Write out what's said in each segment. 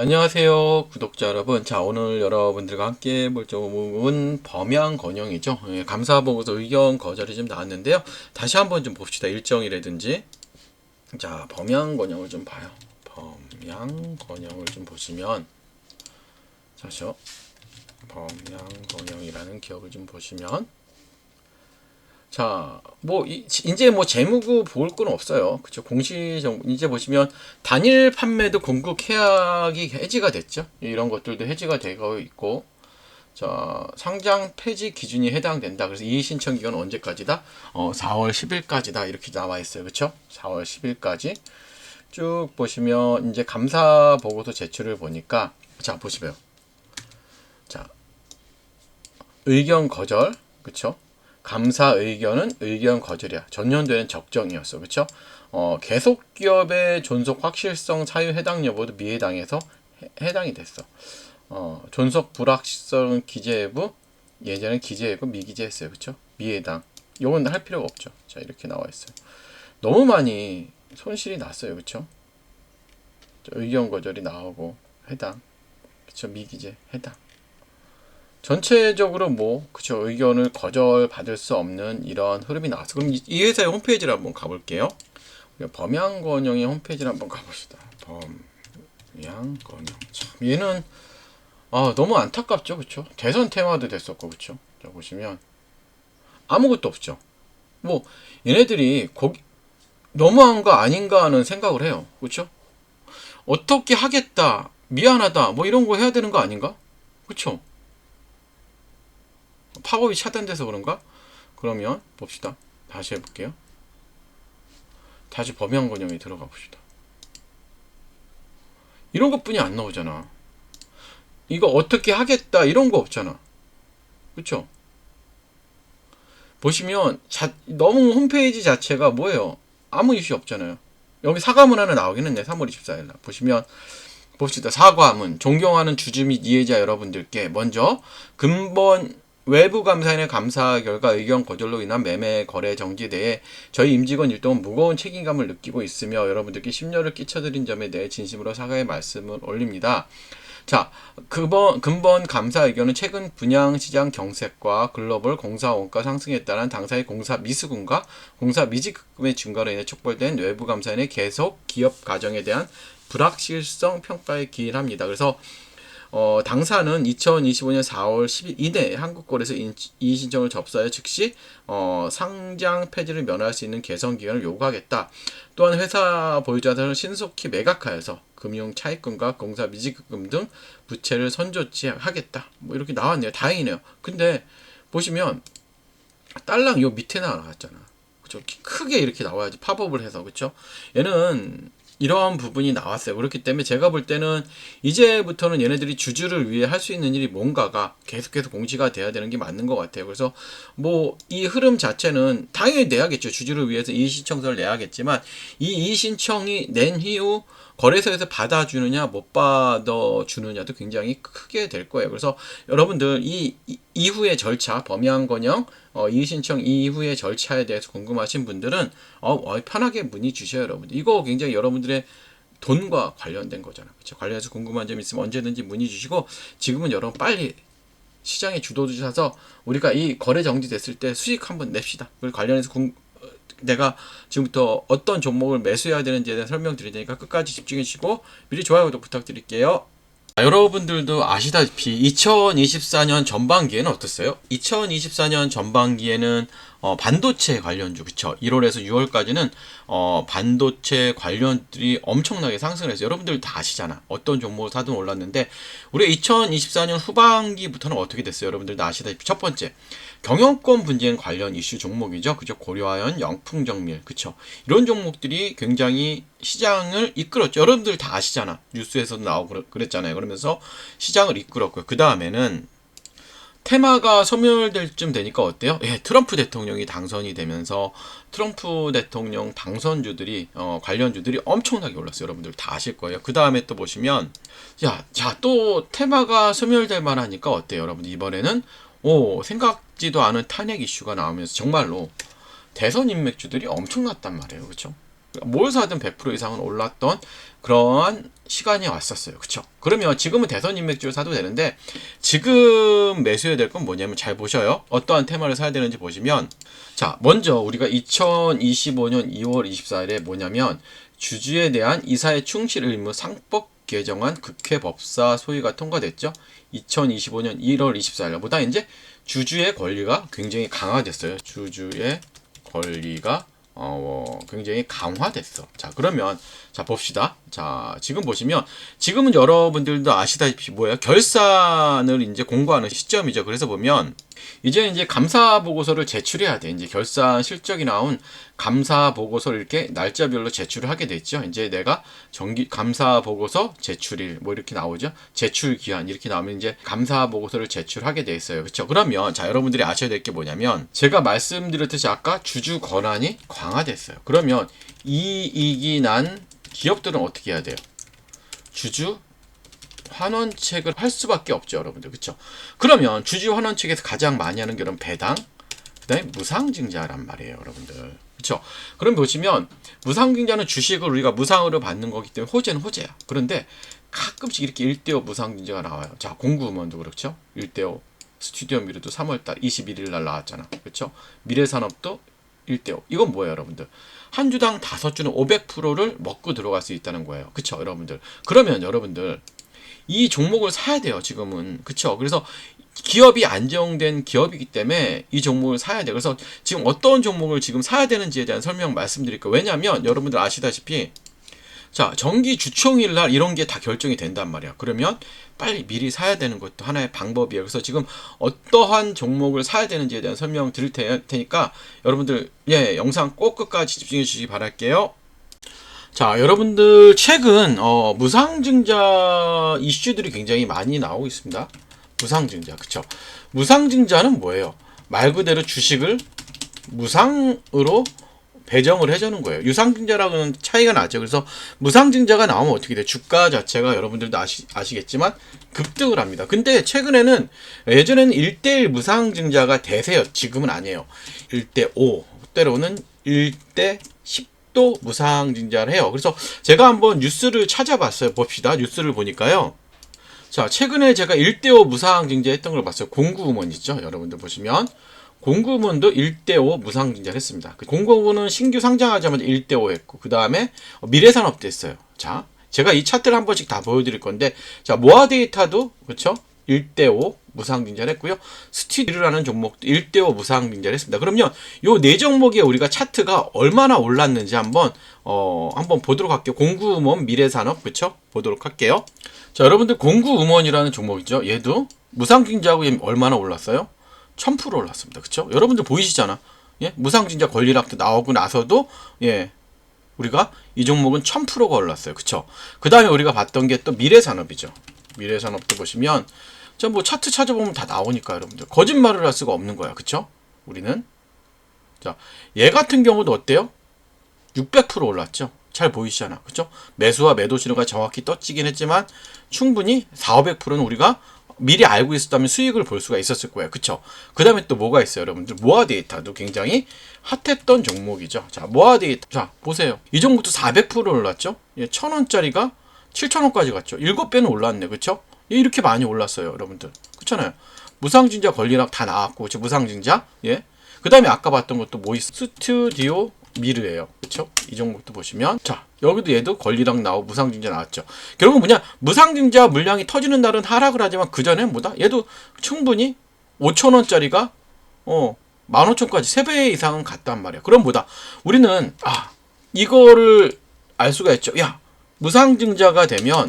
안녕하세요 구독자 여러분. 자 오늘 여러분들과 함께 볼 점은 범양 건영이죠. 예, 감사 보고서 의견 거절이 좀 나왔는데요. 다시 한번 좀 봅시다. 일정이라든지. 자 범양 건영을 좀 봐요. 범양 건영을 좀 보시면. 자죠 범양 건영이라는 기억을 좀 보시면 자, 뭐 이- 이제 뭐 재무구 볼 건 없어요. 그쵸? 공시 정 이제 보시면 단일 판매도 공급 계약이 해지가 됐죠. 이런 것들도 해지가 되고 있고, 자 상장 폐지 기준이 해당된다. 그래서 이의 신청 기간은 언제까지다? 어, 4월 10일까지다. 이렇게 나와 있어요. 그쵸? 4월 10일까지 쭉 보시면 이제 감사 보고서 제출을 보니까 자 보시면 자 의견 거절, 그쵸? 감사 의견은 의견 거절이야. 전년도에는 적정이었어. 그쵸? 어, 계속 기업의 존속 확실성 사유 해당 여부도 미해당해서 해, 해당이 됐어. 어, 존속 불확실성 기재부 예전에 기재했고 미기재했어요. 그쵸? 미해당. 요건 할 필요가 없죠. 자, 이렇게 나와 있어요. 너무 많이 손실이 났어요. 그쵸? 자, 의견 거절이 나오고 해당. 그쵸? 미기재 해당. 전체적으로 뭐 그쵸 의견을 거절 받을 수 없는 이런 흐름이 나왔어. 그럼 이, 이 회사의 홈페이지를 한번 가볼게요. 범양건영의 홈페이지를 한번 가봅시다. 범양건영. 참 얘는 아 너무 안타깝죠, 그쵸? 대선 테마도 됐었고, 그쵸? 자 보시면 아무것도 없죠. 뭐 얘네들이 거기 너무한 거 아닌가 하는 생각을 해요, 그쵸? 어떻게 하겠다, 미안하다, 뭐 이런 거 해야 되는 거 아닌가? 그쵸? 팝업이 차단돼서 그런가? 그러면 봅시다. 다시 해볼게요. 다시 범양 건영에 들어가 봅시다. 이런 것뿐이 안 나오잖아. 이거 어떻게 하겠다 이런 거 없잖아. 그쵸? 보시면 자, 너무 홈페이지 자체가 뭐예요? 아무 이슈 없잖아요. 여기 사과문 하나 나오긴 했네. 3월 24일 날. 보시면 봅시다. 사과문. 존경하는 주주 및 이해자 여러분들께 먼저 근본 외부 감사인의 감사 결과 의견 거절로 인한 매매 거래 정지에 대해 저희 임직원 일동은 무거운 책임감을 느끼고 있으며 여러분들께 심려를 끼쳐드린 점에 대해 진심으로 사과의 말씀을 올립니다. 자, 근본, 근본 감사 의견은 최근 분양시장 경색과 글로벌 공사 원가 상승에 따른 당사의 공사 미수금과 공사 미지급금의 증가로 인해 촉발된 외부 감사인의 계속 기업 가정에 대한 불확실성 평가에 기인합니다. 그래서 어, 당사는 2025년 4월 10일 이내에 한국거래소 인- 이의 신청을 접수하여 즉시 어, 상장 폐지를 면할 수 있는 개선 기간을 요구하겠다. 또한 회사 보유자들은 신속히 매각하여서 금융 차입금과 공사 미지급금 등 부채를 선조치하겠다. 뭐 이렇게 나왔네요. 다행이네요. 근데 보시면 딸랑 요 밑에 나왔잖아. 그죠? 크게 이렇게 나와야지 팝업을 해서 그죠? 얘는 이러한 부분이 나왔어요. 그렇기 때문에 제가 볼 때는 이제부터는 얘네들이 주주를 위해 할 수 있는 일이 뭔가가 계속해서 공시가 돼야 되는 게 맞는 것 같아요. 그래서 뭐 이 흐름 자체는 당연히 내야겠죠. 주주를 위해서 이의 신청서를 내야겠지만 이 이의 신청이 낸 이후 거래소에서 받아주느냐 못 받아주느냐도 굉장히 크게 될 거예요. 그래서 여러분들 이, 이 이후의 절차 범양건영 어, 이의 신청 이후의 절차에 대해서 궁금하신 분들은 어, 어, 편하게 문의 주셔요, 여러분들. 이거 굉장히 여러분들의 돈과 관련된 거잖아요. 그렇죠? 관련해서 궁금한 점 있으면 언제든지 문의 주시고 지금은 여러분 빨리 시장에 주도 주셔서 우리가 이 거래 정지됐을 때 수익 한번 냅시다. 그리고 관련해서 궁, 어, 내가 지금부터 어떤 종목을 매수해야 되는지에 대한 설명 드릴 테니까 끝까지 집중해 주시고 미리 좋아요 구독 부탁드릴게요. 자, 여러분들도 아시다시피 2024년 전반기에는 어땠어요? 2024년 전반기에는 어, 반도체 관련주 그쵸? 1월에서 6월까지는 어, 반도체 관련들이 엄청나게 상승을 했어요. 여러분들 다 아시잖아. 어떤 종목을 사든 올랐는데 우리 2024년 후반기부터는 어떻게 됐어요? 여러분들 다 아시다시피 첫 번째 경영권 분쟁 관련 이슈 종목이죠. 그죠? 고려하연, 영풍정밀, 그쵸? 이런 종목들이 굉장히 시장을 이끌었죠. 여러분들 다 아시잖아. 뉴스에서도 나오고 그랬- 그랬잖아요. 그러면서 시장을 이끌었고요. 그 다음에는 테마가 소멸될 쯤 되니까 어때요? 예, 트럼프 대통령이 당선이 되면서 트럼프 대통령 당선주들이 어, 관련주들이 엄청나게 올랐어요. 여러분들 다 아실 거예요. 그 다음에 또 보시면 야, 자, 또 테마가 소멸될 만하니까 어때요? 여러분 이번에는 오, 생각지도 않은 탄핵 이슈가 나오면서 정말로 대선 인맥주들이 엄청났단 말이에요. 그렇죠? 뭘 사든 100% 이상은 올랐던 그러한 시간이 왔었어요. 그쵸? 그러면 지금은 대선 인맥주를 사도 되는데 지금 매수해야 될 건 뭐냐면 잘 보셔요. 어떠한 테마를 사야 되는지 보시면 자, 먼저 우리가 2025년 2월 24일에 뭐냐면 주주에 대한 이사의 충실 의무 상법 개정안 국회 법사 소위가 통과됐죠. 2025년 1월 24일 보다 이제 주주의 권리가 굉장히 강화됐어요. 주주의 권리가 어, 굉장히 강화됐어. 자, 그러면, 자, 봅시다. 자, 지금 보시면, 지금은 여러분들도 아시다시피 뭐예요? 결산을 이제 공고하는 시점이죠. 그래서 보면, 이제 이제 감사 보고서를 제출해야 돼. 이제 결산 실적이 나온 감사 보고서를 이렇게 날짜별로 제출을 하게 됐죠. 이제 내가 정기 감사 보고서 제출일 뭐 이렇게 나오죠. 제출 기한 이렇게 나오면 이제 감사 보고서를 제출하게 돼 있어요. 그렇죠? 그러면 자 여러분들이 아셔야 될 게 뭐냐면 제가 말씀드렸듯이 아까 주주 권한이 강화됐어요. 그러면 이익이 난 기업들은 어떻게 해야 돼요? 주주 환원책을 할 수밖에 없죠, 여러분들. 그렇죠? 그러면 주주 환원책에서 가장 많이 하는 게 여러분 배당, 그다음에 무상증자란 말이에요, 여러분들. 그렇죠? 그럼 보시면 무상증자는 주식을 우리가 무상으로 받는 거기 때문에 호재는 호재야. 그런데 가끔씩 이렇게 1대5 무상증자가 나와요. 자, 공구음원도 그렇죠? 1대5. 스튜디오 미르도 3월달 21일 날 나왔잖아. 그렇죠? 미래산업도 1대5. 이건 뭐예요, 여러분들? 한 주당 다섯 주는 500%를 먹고 들어갈 수 있다는 거예요. 그쵸, 여러분들? 그러면 여러분들, 이 종목을 사야 돼요, 지금은. 그쵸? 그래서 기업이 안정된 기업이기 때문에 이 종목을 사야 돼요. 그래서 지금 어떤 종목을 지금 사야 되는지에 대한 설명 말씀드릴게요. 왜냐면 여러분들 아시다시피 자, 정기 주총일 날 이런 게 다 결정이 된단 말이야. 그러면 빨리 미리 사야 되는 것도 하나의 방법이에요. 그래서 지금 어떠한 종목을 사야 되는지에 대한 설명 드릴 테, 테니까 여러분들 예, 영상 꼭 끝까지 집중해 주시기 바랄게요. 자, 여러분들 최근 어, 무상증자 이슈들이 굉장히 많이 나오고 있습니다. 무상증자, 그쵸? 무상증자는 뭐예요? 말 그대로 주식을 무상으로 배정을 해주는 거예요. 유상증자랑은 차이가 나죠. 그래서 무상증자가 나오면 어떻게 돼? 주가 자체가 여러분들도 아시, 아시겠지만 급등을 합니다. 근데 최근에는 예전에는 1대1 무상증자가 대세였. 지금은 아니에요. 1대5, 때로는 1대 10 도 무상증자를 해요. 그래서 제가 한번 뉴스를 찾아봤어요. 봅시다. 뉴스를 보니까요. 자, 최근에 제가 1대5 무상증자 했던 걸 봤어요. 공구음원 있죠? 여러분들 보시면. 공구문도 1대5 무상증자를 했습니다. 그 공구문은 신규 상장하자마자 1대5 했고, 그 다음에 미래산업도 했어요. 자, 제가 이 차트를 한 번씩 다 보여드릴 건데, 자, 모아 데이터도, 그쵸? 1대5 무상증자를 했고요. 스튜디오라는 종목도 1대5 무상증자를 했습니다. 그러면 요네 종목에 우리가 차트가 얼마나 올랐는지 한번, 어, 한번 보도록 할게요. 공구음원, 미래산업, 그쵸? 보도록 할게요. 자, 여러분들 공구음원이라는 종목이죠. 얘도 무상증자하고 얘 얼마나 올랐어요? 1000% 올랐습니다. 그쵸? 여러분들 보이시잖아. 예? 무상증자 권리락도 나오고 나서도, 예. 우리가 이 종목은 1000%가 올랐어요. 그쵸? 그 다음에 우리가 봤던 게 또 미래산업이죠. 미래산업도 보시면, 저뭐 차트 찾아보면 다 나오니까 여러분들. 거짓말을 할 수가 없는 거야. 그쵸? 우리는. 자, 얘 같은 경우도 어때요? 600% 올랐죠? 잘 보이시잖아. 그쵸? 매수와 매도 신호가 정확히 떠지긴 했지만, 충분히 4, 500%는 우리가 미리 알고 있었다면 수익을 볼 수가 있었을 거예요. 그쵸? 그 다음에 또 뭐가 있어요, 여러분들? 모아 데이터도 굉장히 핫했던 종목이죠. 자, 모아 데이터. 자, 보세요. 이 종목도 400% 올랐죠? 예, 1000원짜리가 7000원까지 갔죠. 7배는 올랐네. 예, 이렇게 많이 올랐어요, 여러분들. 그렇잖아요. 무상증자 권리락 다 나왔고, 그쵸? 무상증자. 예. 그 다음에 아까 봤던 것도 뭐 있어? 스튜디오 미르예요. 그쵸? 이 종목도 보시면. 자, 여기도 얘도 권리랑 나오고 무상증자 나왔죠. 결국은 뭐냐? 무상증자 물량이 터지는 날은 하락을 하지만 그 전에 뭐다? 얘도 충분히 5천 원짜리가 어, 15,000까지 3배 이상은 갔단 말이야. 그럼 뭐다? 우리는 아, 이거를 알 수가 있죠. 야, 무상증자가 되면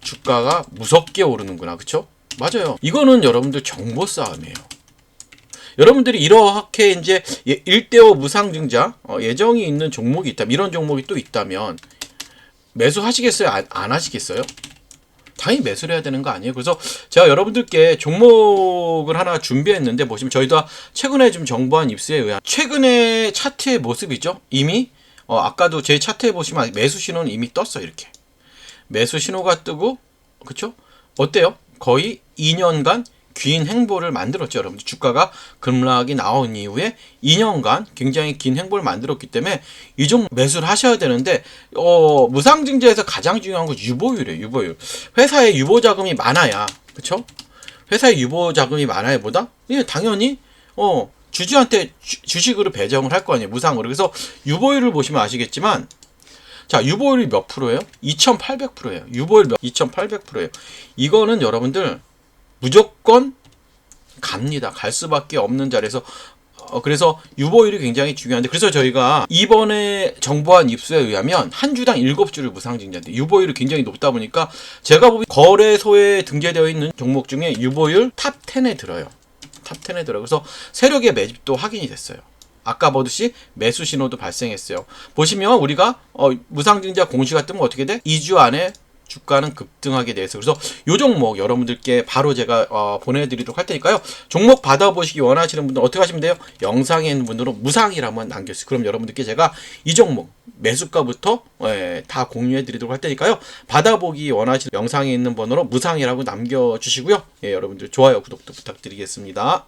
주가가 무섭게 오르는구나. 그쵸? 맞아요. 이거는 여러분들 정보 싸움이에요. 여러분들이 이렇게 이제 1대5 무상증자 어, 예정이 있는 종목이 있다면 이런 종목이 또 있다면 매수하시겠어요? 안, 안 하시겠어요? 당연히 매수를 해야 되는 거 아니에요? 그래서 제가 여러분들께 종목을 하나 준비했는데 보시면 저희도 최근에 좀 정보한 입수에 의한 최근에 차트의 모습이죠. 이미 어, 아까도 제 차트에 보시면 매수 신호는 이미 떴어요. 이렇게 매수 신호가 뜨고 그쵸? 어때요? 거의 2년간 긴 행보를 만들었죠, 여러분들. 주가가 급락이 나온 이후에 2년간 굉장히 긴 행보를 만들었기 때문에 이 종목 매수를 하셔야 되는데 어, 무상증자에서 가장 중요한 건 유보율이에요, 유보율. 회사에 유보 자금이 많아야, 그렇죠? 회사에 유보 자금이 많아야 보다? 예, 당연히 어, 주주한테 주, 주식으로 배정을 할 거 아니에요, 무상으로. 그래서 유보율을 보시면 아시겠지만 자, 유보율이 몇 프로예요? 2,800%예요. 유보율 몇 2,800%예요. 이거는 여러분들 무조건 갑니다. 갈 수밖에 없는 자리에서 어, 그래서 유보율이 굉장히 중요한데 그래서 저희가 이번에 정부한 입수에 의하면 한 주당 7주를 무상증자인데 유보율이 굉장히 높다 보니까 제가 보기 거래소에 등재되어 있는 종목 중에 유보율 탑 10에 들어요. 탑 10에 들어요. 그래서 세력의 매집도 확인이 됐어요. 아까 보듯이 매수 신호도 발생했어요. 보시면 우리가 어, 무상증자 공시가 뜨면 어떻게 돼? 2주 안에 주가는 급등하게 돼서 그래서 요 종목 여러분들께 바로 제가 어, 보내드리도록 할 테니까요. 종목 받아보시기 원하시는 분들 어떻게 하시면 돼요? 영상에 있는 분으로 무상이라 한번 남겨주세요. 그럼 여러분들께 제가 이 종목 매수가부터 예, 다 공유해드리도록 할 테니까요. 받아보기 원하시는 영상에 있는 번호로 무상이라고 남겨주시고요. 예, 여러분들 좋아요, 구독도 부탁드리겠습니다.